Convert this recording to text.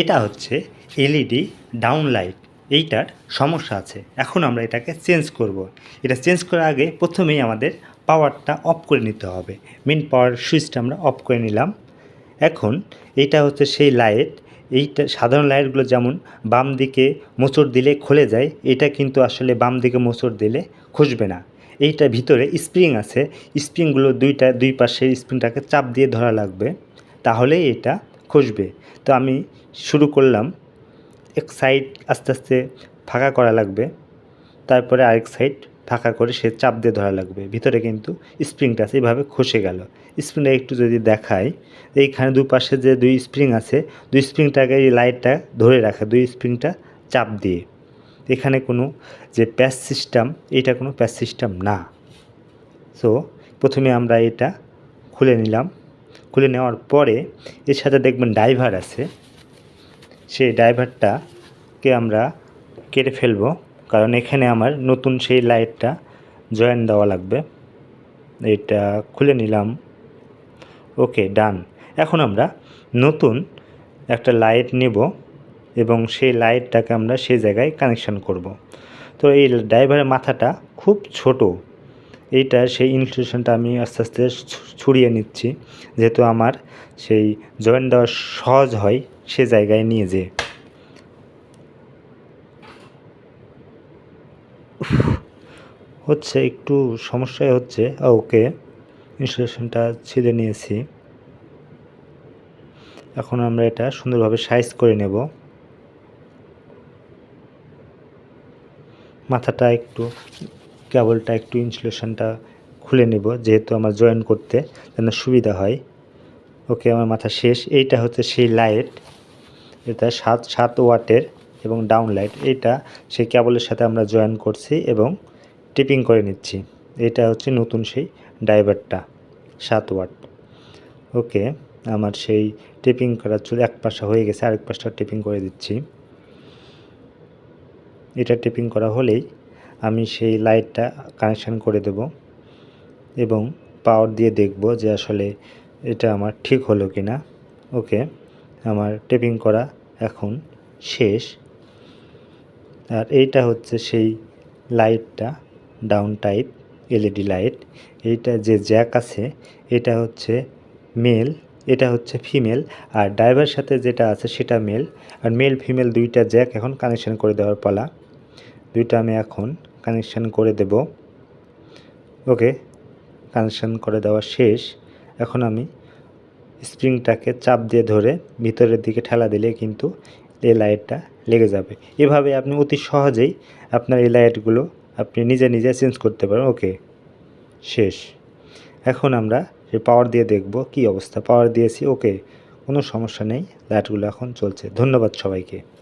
এটা হচ্ছে LED down light এইটার সমস্যা আছে। এখন আমরা এটাকে চেঞ্জ করব। এটা চেঞ্জ করার আগে প্রথমেই আমাদের পাওয়ারটা অফ করে নিতে হবে। মেন পাওয়ার সুইচটা আমরা অফ করে নিলাম। এখন এটা হচ্ছে সেই লাইট এইটা সাধারণ লাইটগুলো যেমন বাম দিকে মোচড় দিলে খুলে যায়, এটা কিন্তু আসলে বাম দিকে মোচড় দিলে খুসবে না। এইটার ভিতরে স্প্রিং আছে স্প্রিংগুলো দুইটা, দুই পাশে স্প্রিংটাকে চাপ দিয়ে ধরা লাগবে তাহলেই এটা খুসবে। তো আমি শুরু করলাম। এক সাইড আস্তে আস্তে ফাঁকা করা লাগবে। তারপরে আরেক সাইড ফাঁকা করে সে চাপ দিয়ে ধরা লাগবে। ভিতরে কিন্তু স্প্রিংটা আছে এইভাবে খসে গেল। স্প্রিংটা একটু যদি দেখাই, এইখানে দুপাশে যে দুই স্প্রিং আছে, দুই স্প্রিংটাকে এই লাইটটা ধরে রাখে, দুই স্প্রিংটা চাপ দিয়ে। এখানে কোনো যে প্যাচ সিস্টেম এটা কোনো প্যাচ সিস্টেম না। সো প্রথমে আমরা এটা খুলে নিলাম। খুলে নেওয়ার পরে, এর সাথে দেখবেন ড্রাইভার আছে। সেই ড্রাইভারটাকে আমরা কেটে ফেলব। কারণ এখানে আমার নতুন সেই লাইটটা জয়েন দেওয়া লাগবে। এটা খুলে নিলাম। ওকে, ডান। এখন আমরা নতুন একটা লাইট নেব এবং সেই লাইটটাকে আমরা সেই জায়গায় কানেকশান করব। তো এই ড্রাইভারের মাথাটা খুব ছোট। এইটা, সেই ইনস্টলেশনটা আমি আস্তে আস্তে ছড়িয়ে নিচ্ছি। যেহেতু আমার সেই জয়েন দেওয়া সহজ হয়, সে জায়গায় নিয়ে যেয়ে। হচ্ছে একটু সমস্যায় হচ্ছে। ওকে ইনস্টলেশনটা ছিঁড়ে নিয়েছি। এখন আমরা এটা সুন্দরভাবে সাইজ করে নেব। মাথাটা একটু কেবলটা একটু ইনস্টলেশনটা খুলে নেব, যেহেতু আমার জয়েন করতে যেন সুবিধা হয়। ওকে, আমার মাথা শেষ। এইটা হচ্ছে সেই লাইট। এটা সাত সাত ওয়াটের এবং ডাউন লাইট। এটা সেই কেবলের সাথে আমরা জয়েন করছি এবং টিপিং করে নিচ্ছি। এটা হচ্ছে নতুন সেই ড্রাইভারটা সাত ওয়াট। ওকে, আমার সেই টিপিং করা চুল এক পাশটা হয়ে গেছে, আরেক পাশটা টিপিং করে দিচ্ছি। এটা টিপিং করা হলেই আমি সেই লাইটটা কানেকশান করে দেব এবং পাওয়ার দিয়ে দেখব যে আসলে এটা আমার ঠিক হলো কি না ওকে, আমার টেপিং করা এখন শেষ। আর এইটা হচ্ছে সেই লাইটটা, ডাউন টাইপ, এলইডি লাইট। এইটা যে জ্যাক আছে, এটা হচ্ছে মেল, এটা হচ্ছে ফিমেল। আর ড্রাইভার সাথে যেটা আছে সেটা মেল। আর মেল, ফিমেল দুইটা জ্যাক এখন কানেকশন করে দেওয়ার পালা। দুইটা আমি এখন কানেকশন করে দেব। ওকে কানেকশন করে দেওয়া শেষ। এখন আমি স্প্রিংটাকে চাপ দিয়ে ধরে ভিতরের দিকে ঠেলা দিলে কিন্তু এই লাইটটা লেগে যাবে। এভাবে আপনি অতি সহজেই আপনার এই লাইটগুলো আপনি নিজে নিজে চেঞ্জ করতে পারেন। ওকে শেষ। এখন আমরা যে পাওয়ার দিয়ে দেখব কি অবস্থা। পাওয়ার দিয়েছি ওকে কোনো সমস্যা নেই। লাইটগুলো এখন চলছে। ধন্যবাদ সবাইকে।